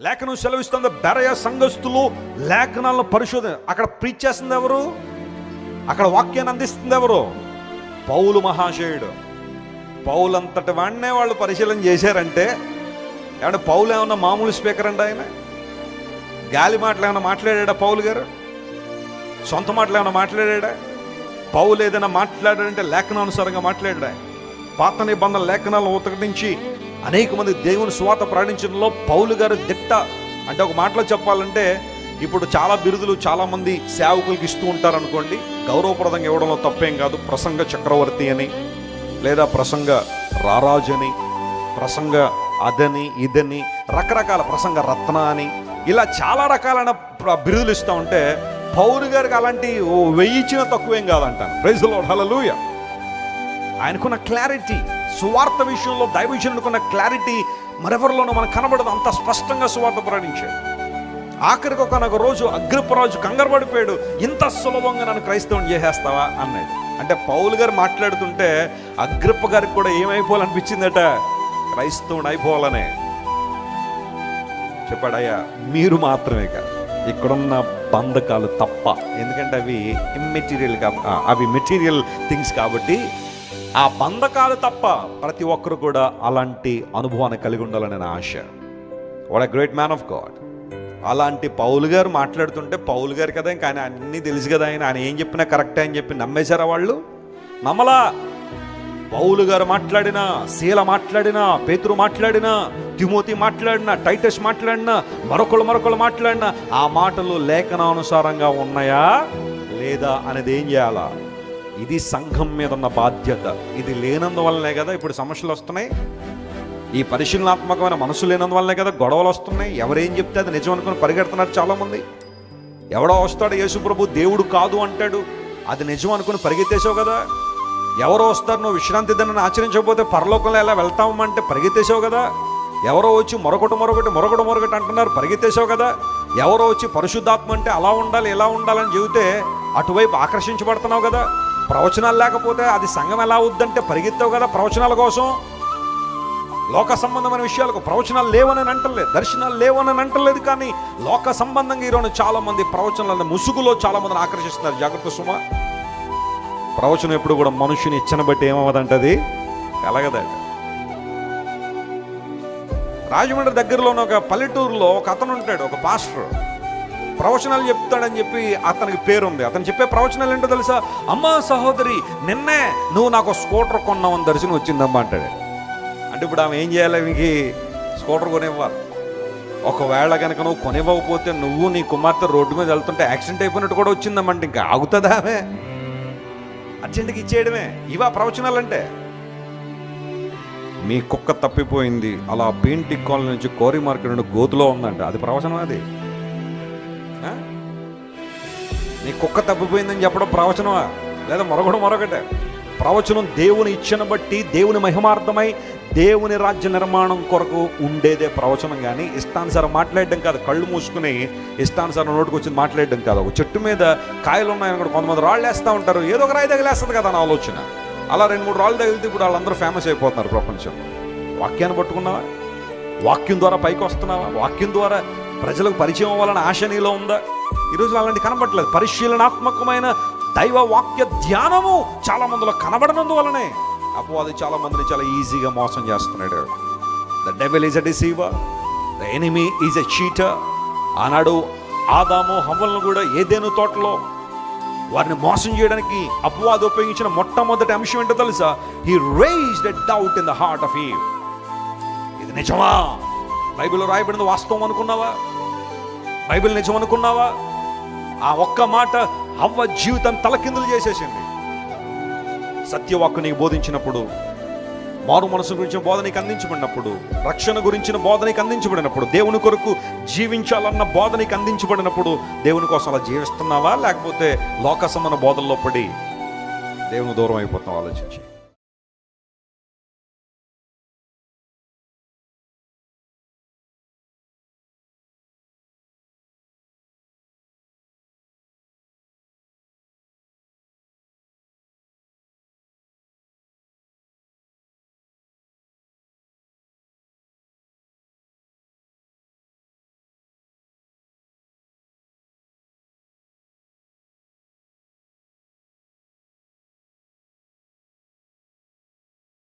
లేఖనం సెలవిస్తుంది. బెరయ సంఘస్థులు లేఖనాలను పరిశోధన అక్కడ ప్రీచ్ చేస్తుంది ఎవరు? అక్కడ వాక్యాన్ని అందిస్తుంది ఎవరు? పౌలు మహాశయుడు. పౌలంతటి వాడినే వాళ్ళు పరిశీలన చేశారంటే ఏమంటే పౌలు ఏమన్నా మామూలు స్పీకర్ అండి ఆయన? గాలి మాటలు ఏమైనా మాట్లాడా పౌలు గారు? సొంత మాటలు ఏమైనా మాట్లాడా పౌలు ఏదైనా మాట్లాడాడంటే లేఖనానుసారంగా మాట్లాడా పాత నిబంధన లేఖనాలను ఉతకటించి అనేక మంది దేవుని స్వాత ప్రాణించడంలో పౌలు గారు దిట్ట. అంటే ఒక మాటలో చెప్పాలంటే ఇప్పుడు చాలా బిరుదులు చాలామంది సేవకులకు ఇస్తూ ఉంటారు అనుకోండి గౌరవప్రదంగా ఇవ్వడంలో తప్పేం కాదు. ప్రసంగ చక్రవర్తి అని లేదా ప్రసంగ రారాజు అని ప్రసంగ అదని ఇదని రకరకాల ప్రసంగ రత్న అని ఇలా చాలా రకాలైన బిరుదులు ఇస్తూ ఉంటే పౌరు గారికి అలాంటి ఓ వెయ్యి ఇచ్చిన తక్కువేం కాదంటాను. ప్రైజ్లో హలలుయ ఆయనకున్న క్లారిటీ సువార్త విషయంలో దైవజనులకున్న క్లారిటీ మరెవరిలోనూ మనకు కనబడదు. అంత స్పష్టంగా సువార్త ప్రయాణించాడు ఆఖరికి ఒక రోజు అగ్రిపరాజు కంగారు పడిపోయాడు. ఇంత సులభంగా నన్ను క్రైస్తవం చేసేస్తావా అన్నాడు. అంటే పౌలు గారు మాట్లాడుతుంటే అగ్రిప్ప గారికి కూడా ఏమైపోవాలనిపించిందట? క్రైస్తవుడు అయిపోవాలనే. చెప్పాడయ్యా మీరు మాత్రమే కాదు. ఇక్కడున్న బంధకాలు తప్ప. ఎందుకంటే అవి ఇమ్మెటీరియల్ కాబ అవి మెటీరియల్ థింగ్స్ కాబట్టి ఆ బంధకాలు తప్ప ప్రతి ఒక్కరు కూడా అలాంటి అనుభవాన్ని కలిగి ఉండాలని నా ఆశ. What a great man of God అలాంటి పౌలు గారు మాట్లాడుతుంటే పౌలు గారు కదా ఇంకా ఆయన అన్నీ తెలుసు కదా ఆయన ఆయన ఏం చెప్పినా కరెక్టే అని చెప్పి నమ్మేశారా వాళ్ళు? నమ్మలా? పౌలు గారు మాట్లాడినా శీల మాట్లాడినా పేతురు మాట్లాడినా తిమోతి మాట్లాడినా టైటస్ మాట్లాడినా మరొకళ్ళు మరొకళ్ళు మాట్లాడినా ఆ మాటలు లేఖనానుసారంగా ఉన్నాయా? లేదా అనేది ఏం చేయాలా? ఇది సంఘం మీద ఉన్న బాధ్యత. ఇది లేనందువల్లనే కదా ఇప్పుడు సమస్యలు వస్తున్నాయి. ఈ పరిశీలనాత్మకమైన మనసు లేనందువల్లనే కదా గొడవలు వస్తున్నాయి. ఎవరేం చెప్తే అది నిజం అనుకుని పరిగెడుతున్నారు చాలామంది. ఎవడో వస్తాడు యేసుప్రభు దేవుడు కాదు అంటాడు. అది నిజం అనుకుని పరిగెత్తేసావు కదా. ఎవరో వస్తారు నువ్వు విశ్రాంతి దినాన్ని ఆచరించకపోతే పరలోకంలో ఎలా వెళ్తామంటే పరిగెత్తేసావు కదా. ఎవరో వచ్చి మరొకటి మరొకటి మరొకటి మరొకటి అంటున్నారు పరిగెత్తేసావు కదా. ఎవరో వచ్చి పరిశుద్ధాత్మ అంటే అలా ఉండాలి ఇలా ఉండాలని చెబితే అటువైపు ఆకర్షించబడుతున్నావు కదా. ప్రవచనాలు లేకపోతే అది సంఘం ఎలా అవుద్దంటే పరిగెత్తావు కదా ప్రవచనాల కోసం. లోక సంబంధమైన విషయాలకు ప్రవచనాలు లేవని అంటలేదు దర్శనాలు లేవని అంటలేదు కానీ లోక సంబంధంగా ఈరోజు చాలా మంది ప్రవచనాలను ముసుగులో చాలా మందిని ఆకర్షిస్తున్నారు. జాగ్రత్త సుమ. ప్రవచనం ఎప్పుడు కూడా మనుషుని ఇచ్చిన బట్టి ఏమవ్వదంటది? కలగదట రాజమండ్రి దగ్గరలో ఉన్న ఒక పల్లెటూరులో ఒక అతను ఉంటాడు ఒక పాస్టర్. ప్రవచనాలు చెప్తాడని చెప్పి అతనికి పేరు ఉంది అతను చెప్పే ప్రవచనాలు ఏంటో తెలుసా? అమ్మా సహోదరి నిన్నే నువ్వు నాకు స్కూటర్ కొన్నావు అని దర్శనం వచ్చిందమ్మా అంటాడు. అంటే ఇప్పుడు ఆమె ఏం చేయాలి మీకు స్కూటర్ కొనివ్వాలి. ఒకవేళ కనుక నువ్వు కొనివ్వకపోతే నువ్వు నీ కుమార్తె రోడ్డు మీద వెళ్తుంటే యాక్సిడెంట్ అయిపోయినట్టు కూడా వచ్చిందమ్మంటే ఇంకా ఆగుతుందా ఆమె? అర్జెంటుకి ఇచ్చేయడమే. ఇవా ప్రవచనాలంటే. మీ కుక్క తప్పిపోయింది. అలా పెయింటింగ్ కాలనీ నుంచి కోరి మార్కెట్ నుండి గోతులో ఉందంట. అది ప్రవచనం అది. నీ కుక్క తప్పిపోయిందని చెప్పడం ప్రవచనమా? లేదా మరొకటి మరొకటే. ప్రవచనం దేవుని ఇచ్చను బట్టి దేవుని మహిమార్థమై దేవుని రాజ్య నిర్మాణం కొరకు ఉండేదే ప్రవచనం కానీ ఇష్టానుసారం మాట్లాడడం కాదు. కళ్ళు మూసుకుని ఇష్టానుసారం నోటికి వచ్చి మాట్లాడడం కాదు. ఒక చెట్టు మీద కాయలు ఉన్నాయని కూడా కొంతమంది రాళ్ళు వేస్తూ ఉంటారు. ఏదో ఒక రాయి తగిలేస్తుంది కదా నా ఆలోచన. అలా రెండు మూడు రాళ్ళు తగిలితే ఇప్పుడు వాళ్ళందరూ ఫేమస్ అయిపోతున్నారు ప్రపంచంలో వాక్యాన్ని పట్టుకున్నావా? వాక్యం ద్వారా పైకి వస్తున్నావా? వాక్యం ద్వారా ప్రజలకు పరిచయం అవ్వాలని ఆశ నీలో ఉందా? ఈరోజు అలాంటి కనబడట్లేదు పరిశీలనాత్మకమైన దైవ వాక్య ధ్యానము చాలా మందిలో కనబడనందువలనే. అపవాది చాలా మందిని చాలా ఈజీగా మోసం చేస్తున్నాడు. The devil is a deceiver the enemy is a cheater ఆనాడు ఆదాము హమ్మలను కూడా ఏదేను తోటలో వారిని మోసం చేయడానికి అపవాది ఉపయోగించిన మొట్టమొదటి అంశం ఏంటో తెలుసా? He raise the doubt in the heart of he ఇది నిజమా? బైబిల్లో రాయబడింది వాస్తవం అనుకున్నావా? బైబిల్ నిజం అనుకున్నావా? ఆ ఒక్క మాట అవ్వ జీవితం తలకిందులు చేసేసింది. సత్యవాక్కు నీకు బోధించినప్పుడు మారు మనసు గురించిన బోధ నీకు అందించబడినప్పుడు రక్షణ గురించిన బోధ నీకు అందించబడినప్పుడు దేవుని కొరకు జీవించాలన్న బోధ నీకు అందించబడినప్పుడు దేవుని కోసం అలా జీవిస్తున్నావా? లేకపోతే లోక బోధల్లో పడి దేవుని దూరం అయిపోతున్నావు? ఆలోచించి.